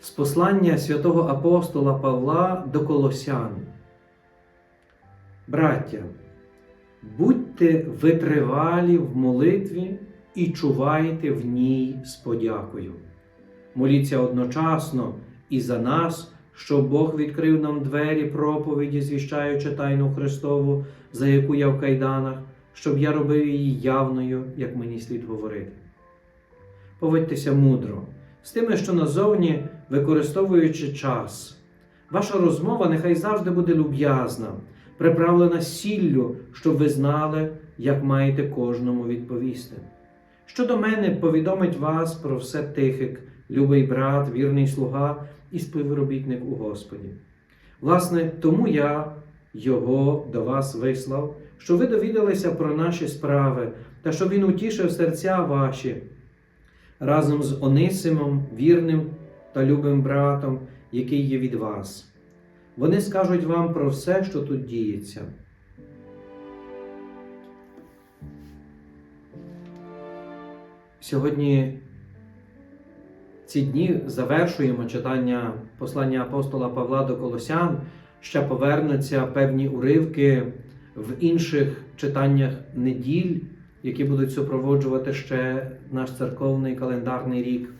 З послання святого апостола Павла до Колосян. Браття, будьте витривалі в молитві і чувайте в ній з подякою. Моліться одночасно і за нас, щоб Бог відкрив нам двері проповіді, звіщаючи тайну Христову, за яку я в кайданах, щоб я робив її явною, як мені слід говорити. Поводьтеся мудро, з тими, що назовні використовуючи час. Ваша розмова нехай завжди буде люб'язна, приправлена сіллю, щоб ви знали, як маєте кожному відповісти. Щодо мене повідомить вас про все тихик, любий брат, вірний слуга і співробітник у Господі. Власне, тому я його до вас вислав, що ви довідалися про наші справи та щоб він утішив серця ваші разом з Онисимом, вірним та любим братом, який є від вас. Вони скажуть вам про все, що тут діється. Сьогодні ці дні завершуємо читання послання апостола Павла до Колосян. Ще повернуться певні уривки в інших читаннях неділь, які будуть супроводжувати ще наш церковний календарний рік.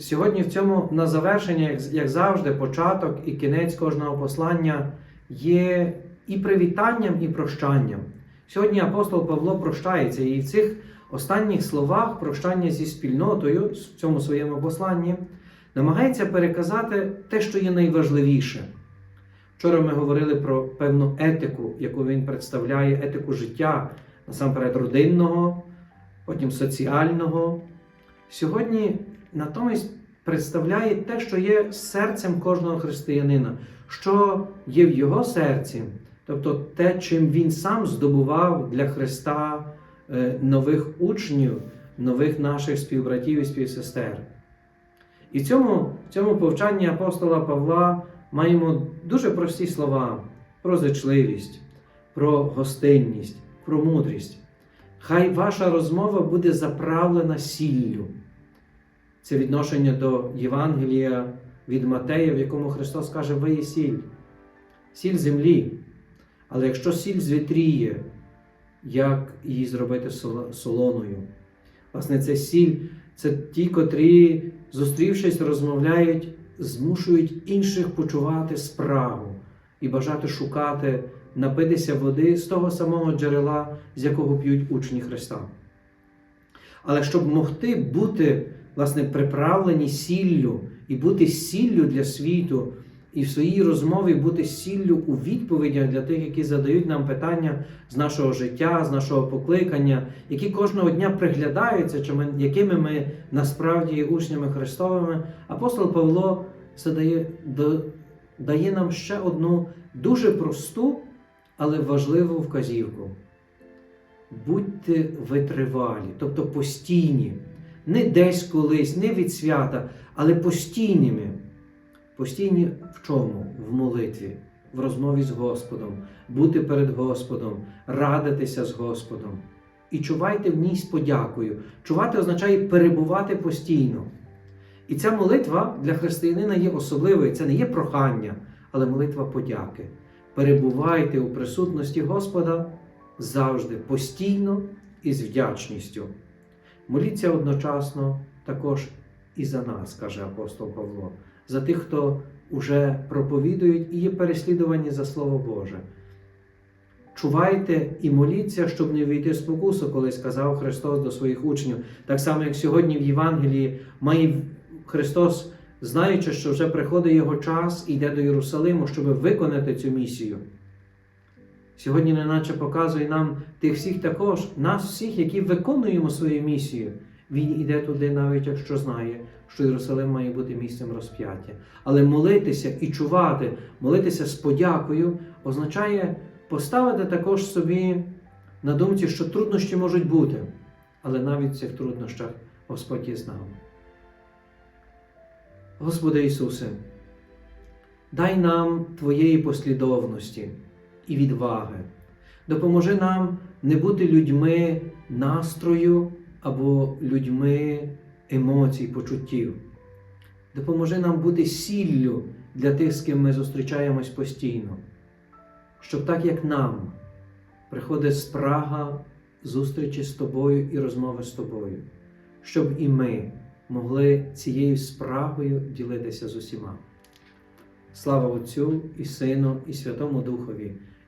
Сьогодні в цьому на завершення, як, як завжди, початок і кінець кожного послання є і привітанням, і прощанням. Сьогодні апостол Павло прощається, і в цих останніх словах прощання зі спільнотою в цьому своєму посланні намагається переказати те, що є найважливіше. Вчора ми говорили про певну етику, яку він представляє, етику життя, насамперед родинного, потім соціального. Сьогодні натомість представляє те, що є серцем кожного християнина, що є в його серці, тобто те, чим він сам здобував для Христа е, нових учнів, нових наших співбратів і співсестер. І в цьому, в цьому повчанні апостола Павла маємо дуже прості слова про зичливість, про гостинність, про мудрість. Хай ваша розмова буде заправлена сіллю. Це відношення до Євангелія від Матея, в якому Христос каже, ви є сіль, сіль землі. Але якщо сіль звітріє, як її зробити солоною? Власне, це сіль, це ті, котрі, зустрівшись, розмовляють, змушують інших почувати справу і бажати шукати, напитися води з того самого джерела, з якого п'ють учні Христа. Але щоб могти бути власне, приправлені сіллю і бути сіллю для світу, і в своїй розмові бути сіллю у відповідях для тих, які задають нам питання з нашого життя, з нашого покликання, які кожного дня приглядаються, чи ми, якими ми насправді є учнями Христовими. Апостол Павло задає, дає нам ще одну дуже просту, але важливу вказівку. Будьте витривалі, тобто постійні не десь колись, не від свята, але постійними. Постійні в чому? В молитві, в розмові з Господом, бути перед Господом, радитися з Господом. І чувайте в ній з подякою. Чувати означає перебувати постійно. І ця молитва для християнина є особливою. Це не є прохання, але молитва подяки. Перебувайте у присутності Господа завжди постійно і з вдячністю. Моліться одночасно також і за нас, каже апостол Павло, за тих, хто уже проповідують і є переслідувані за Слово Боже. Чувайте і моліться, щоб не війти в спокусу, коли сказав Христос до своїх учнів. Так само, як сьогодні в Євангелії має Христос, знаючи, що вже приходить його час і йде до Єрусалиму, щоб виконати цю місію. Сьогодні, неначе показує нам тих всіх також, нас всіх, які виконуємо свою місію. Він іде туди, навіть якщо знає, що Єрусалим має бути місцем розп'яття. Але молитися і чувати, молитися з подякою означає поставити також собі на думці, що труднощі можуть бути, але навіть в цих труднощах Господь є з нами. Господи Ісусе, дай нам Твоєї послідовності і відваги. Допоможи нам не бути людьми настрою або людьми емоцій, почуттів. Допоможи нам бути сіллю для тих, з ким ми зустрічаємось постійно, щоб так як нам приходить спрага зустрічі з тобою і розмови з тобою, щоб і ми могли цією спрагою ділитися з усіма. Слава Отцю і Сину, і Святому Духові,